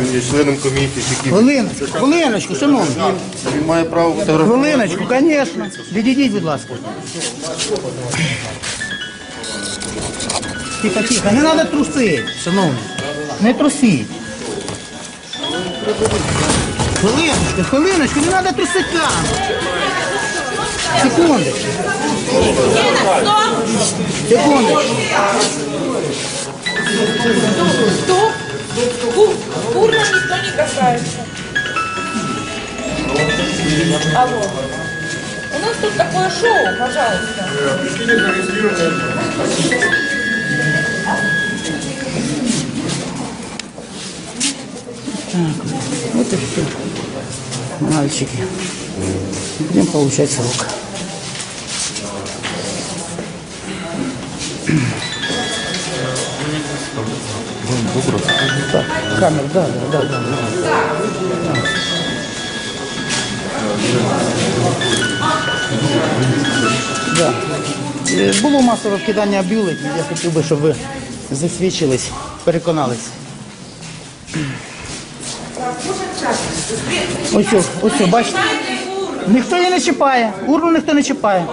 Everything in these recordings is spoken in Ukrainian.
Він є членом комісії, Хвилиночку, хвилиночку, шановні. він має право фотографувати. Хвилиночку, звісно. Відійдіть, будь ласка. Тихо, тихо, не треба трусити, шановні. Не трусіть. Хвилиночку, хвилиночку, не треба трусити камеру. Секундочку. Секундочку. Стоп! Ку- Курно никто не касается. Алло. У нас тут такое шоу, пожалуйста. Вот и все. Мальчики. Будем получать срок. Так, камера, да, да, да, да. Да. Було масове вкидання бюлетнів. Я хотів би, щоб ви засвідчились, переконалися. Ось, ось, ось, бачите? Ніхто її не чіпає, урну ніхто не чіпає.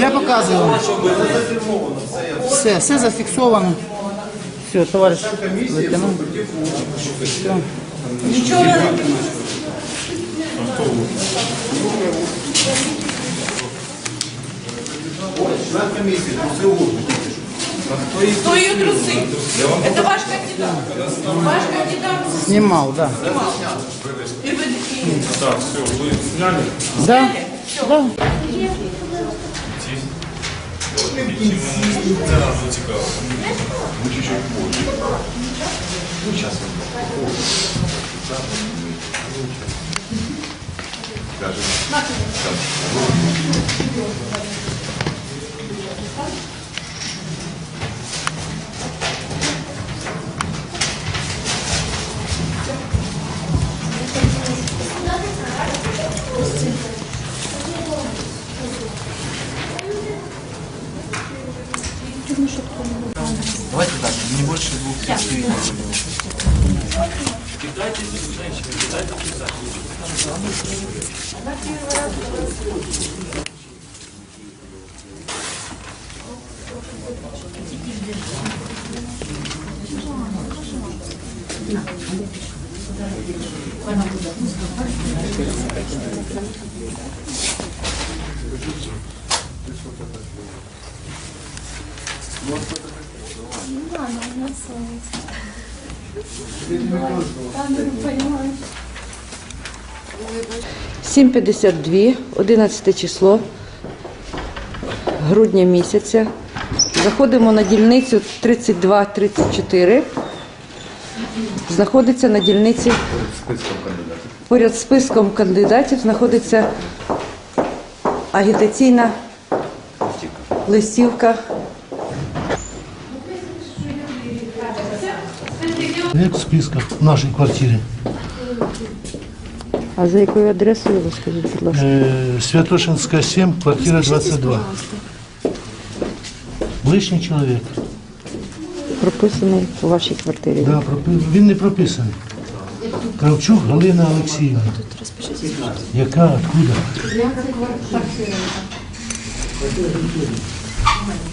Я показую вам. Все, все зафіксовано. Все, товариш лейтенант. Все. Ничего не Кто ее трусы? Это ваш кандидат. Ваш кандидат Знімав, да. И вы. Так, все, ви зняли? Да? Да чому одразу цікаво. Ну, чуть-чуть позже. Ну, зараз Даже Thank you. одну шутку не Давайте так, не больше двух пяти. Кидайте женщины, кидайте Она будет тысяч. Сім п'ятдесят дві, 11 число грудня місяця. Заходимо на дільницю 32-34. Знаходиться на дільниці поряд списком кандидатів знаходиться агітаційна листівка Нет списка в нашей квартире. А за якою адресою ви скажіть, будь ласка? Э, Святошинская 7, квартира 22. Лишній чоловік. Прописаний у вашій квартирі. Да, пропи- Він не прописаний. Кравчук Галина Олексіївна. Яка, откуда?